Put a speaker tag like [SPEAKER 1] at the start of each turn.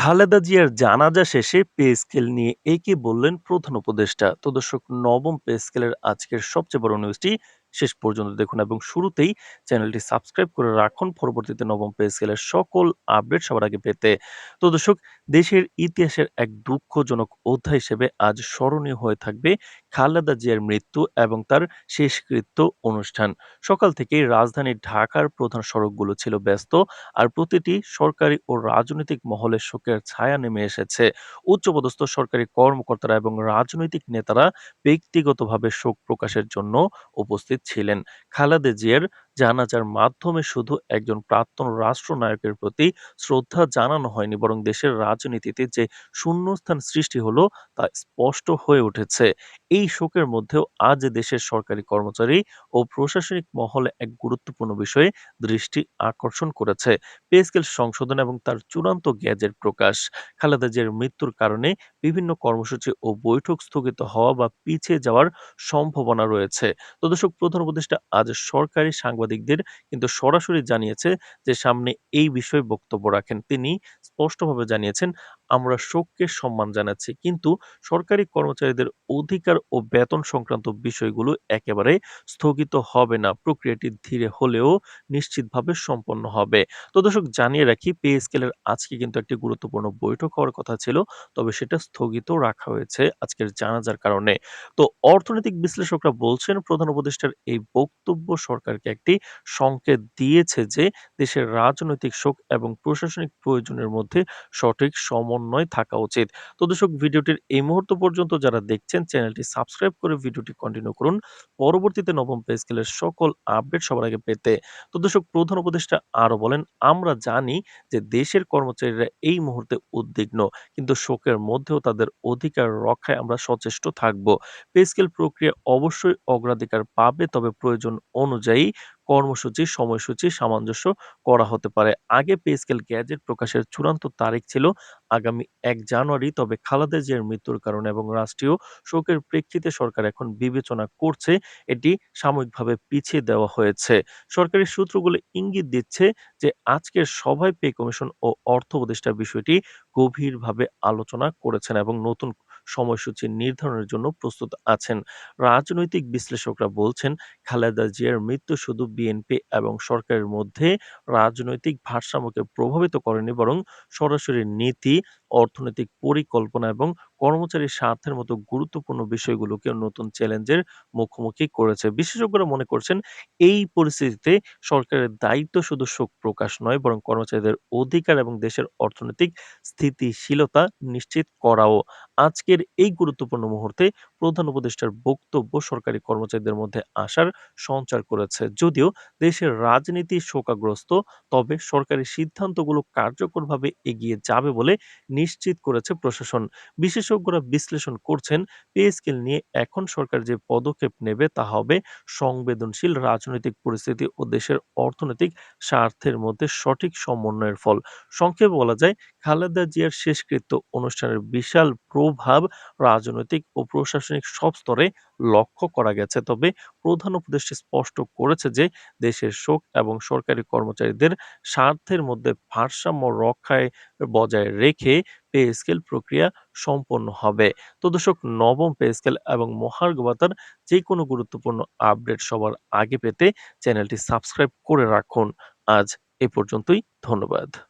[SPEAKER 1] খালেদা জিয়ার জানাজা শেষে পে স্কেল নিয়ে একে বললেন প্রধান উপদেষ্টা। তো দর্শক, নবম পে স্কেলের আজকের সবচেয়ে বড় নিউজটি শেষ পর্যন্ত দেখুন এবং শুরুতেই চ্যানেলটি সাবস্ক্রাইব করে রাখুন। পরবর্তীতে নবম পে স্কেলের সকল আপডেট সবার আগে পেতে। তো দর্শক, দেশের ইতিহাসের এক দুঃখজনক অধ্যায় হিসেবে আজ স্মরণীয় হয়ে থাকবে খালেদা জিয়ার মৃত্যু এবং তার শেষকৃত্য অনুষ্ঠান। সকাল থেকেই রাজধানী ঢাকার প্রধান সড়কগুলো ছিল ব্যস্ত আর প্রতিটি সরকারি ও রাজনৈতিক মহলে শোকের ছায়া নেমে এসেছে। উচ্চপদস্থ সরকারি কর্মকর্তারা এবং রাজনৈতিক নেতারা ব্যক্তিগতভাবে শোক প্রকাশের জন্য উপস্থিত ছিলেন। খালেদা জিয়ার জানাজার মাধ্যমে শুধু একজন প্রাক্তন রাষ্ট্রনায়কের প্রতি শ্রদ্ধা জানানো হয়নি, বরং দেশের রাজনীতিতে যে শূন্যস্থান সৃষ্টি হলো তা স্পষ্ট হয়ে উঠেছে। এই শোকের মধ্যেও আজ দেশের সরকারি কর্মচারী ও প্রশাসনিক মহলে এক গুরুত্বপূর্ণ বিষয়ে দৃষ্টি আকর্ষণ করেছে। পে স্কেল সংশোধন এবং তার চূড়ান্ত গ্যাজেট প্রকাশ। খালেদা জিয়ার মৃত্যুর কারণে বিভিন্ন কর্মসূচি ও বৈঠক স্থগিত হওয়া বা পিছিয়ে যাওয়ার সম্ভাবনা রয়েছে। তো দর্শক, প্রধান উপদেষ্টা, আজ সরকারি সাংবাদিকদের কিন্তু সরাসরি জানিয়েছে যে, সামনে এই বিষয়ে বক্তব্য রাখেন। তিনি স্পষ্টভাবে জানিয়েছেন, আমরা শোককে সম্মান জানাচ্ছি, কিন্তু সরকারি কর্মচারীদের অধিকার ও বেতন সংক্রান্ত বিষয়গুলো একেবারে স্থগিত হবে না। প্রক্রিয়াটি ধীরে হলেও নিশ্চিতভাবে সম্পন্ন হবে। তো দর্শক, জানিয়ে রাখি, পে স্কেলের আজকে কিন্তু একটি গুরুত্বপূর্ণ বৈঠক হওয়ার কথা ছিল, তবে সেটা স্থগিত রাখা হয়েছে আজকের জানাজার কারণে। তো অর্থনৈতিক বিশ্লেষকরা বলছেন, প্রধান উপদেষ্টার এই বক্তব্য সরকারকে একটি সংকেত দিয়েছে যে দেশের রাজনৈতিক শোক এবং প্রশাসনিক প্রয়োজনের মধ্যে সঠিক সমন্বয় থাকা উচিত। তো দর্শক, ভিডিওটির এই মুহূর্ত পর্যন্ত যারা দেখছেন, চ্যানেলটি সাবস্ক্রাইব করে ভিডিওটি কন্টিনিউ করুন। পরবর্তীতে নবম পে স্কেলের সকল আপডেট সবার আগে পেতে। তো দর্শক, প্রধান উপদেষ্টা আরও বলেন, আমরা জানি যে দেশের কর্মচারীরা এই মুহূর্তে উদ্বিগ্ন, কিন্তু শোকের মধ্যেও তাদের অধিকার রক্ষায় আমরা সচেষ্ট থাকব। পে স্কেল প্রক্রিয়া অবশ্যই অগ্রাধিকার পাবে, তবে প্রয়োজন অনুযায়ী কর্মসূচি, সময়সূচি সামঞ্জস্য করা হতে পারে। আগে পে স্কেল গ্যাজেট প্রকাশের চূড়ান্ত তারিখ ছিল আগামী এক জানুয়ারি, তবে খালেদা জিয়ার মৃত্যুর কারণে এবং রাষ্ট্রীয় শোকের প্রেক্ষিতে সরকার এখন বিবেচনা করছে, এটি সাময়িকভাবে পিছিয়ে দেওয়া হয়েছে। সরকারি সূত্রগুলো ইঙ্গিত দিচ্ছে যে আজকের সভায় পে কমিশন ও অর্থ উপদেষ্টা বিষয়টি গভীরভাবে আলোচনা করেছেন এবং নতুন সময়সূচি নির্ধারণের জন্য প্রস্তুত আছেন। রাজনৈতিক বিশ্লেষকরা বলছেন, খালেদা জিয়ার মৃত্যু শুধু বিএনপি এবং সরকারের মধ্যে রাজনৈতিক ভারসাম্যকে প্রভাবিত করেনি, বরং সরাসরি নীতি, অর্থনৈতিক পরিকল্পনা এবং কর্মচারীর স্বার্থের মতো গুরুত্বপূর্ণ বিষয়গুলোকে নতুন চ্যালেঞ্জের মুখোমুখি করেছে। বিশেষজ্ঞরা মনে করছেন, এই পরিস্থিতিতে সরকারের দায়িত্ব শুধু শোক প্রকাশ নয়, বরং কর্মচারীদের অধিকার এবং দেশের অর্থনৈতিক স্থিতিশীলতা নিশ্চিত করাও। আজকের এই গুরুত্বপূর্ণ মুহূর্তে প্রধান উপদেষ্টার বক্তব্য সরকারি কর্মচারীদের মধ্যে আশার সঞ্চার করেছে। যদিও দেশের রাজনীতি শোকাগ্রস্ত, তবে সরকারি সিদ্ধান্তগুলো কার্যকরভাবে এগিয়ে যাবে বলে নিশ্চিত করেছে প্রশাসন। বিশেষজ্ঞরা বিশ্লেষণ করছেন, পে স্কেল নিয়ে এখন সরকার যে পদক্ষেপ নেবে তা হবে সংবেদনশীল রাজনৈতিক পরিস্থিতি ও দেশের অর্থনৈতিক স্বার্থের মধ্যে সঠিক সমন্বয়ের ফল। সংক্ষেপে বলা যায়, খালেদা জিয়ার শেষকৃত্য অনুষ্ঠানের বিশাল প্রভাব রাজনৈতিক ও প্রশাসনিক সব স্তরে লক্ষ্য করা গেছে। তবে প্রধান উপদেষ্টা স্পষ্ট করেছে যে, দেশের শোক এবং সরকারি কর্মচারীদের স্বার্থের মধ্যে ভারসাম্য রক্ষায় বজায় রেখে পে স্কেল প্রক্রিয়া সম্পন্ন হবে। তো দর্শক, নবম পে স্কেল এবং মহার্ঘ ভাতার যে কোনো গুরুত্বপূর্ণ আপডেট সবার আগে পেতে চ্যানেলটি সাবস্ক্রাইব করে রাখুন। আজ এ পর্যন্তই, ধন্যবাদ।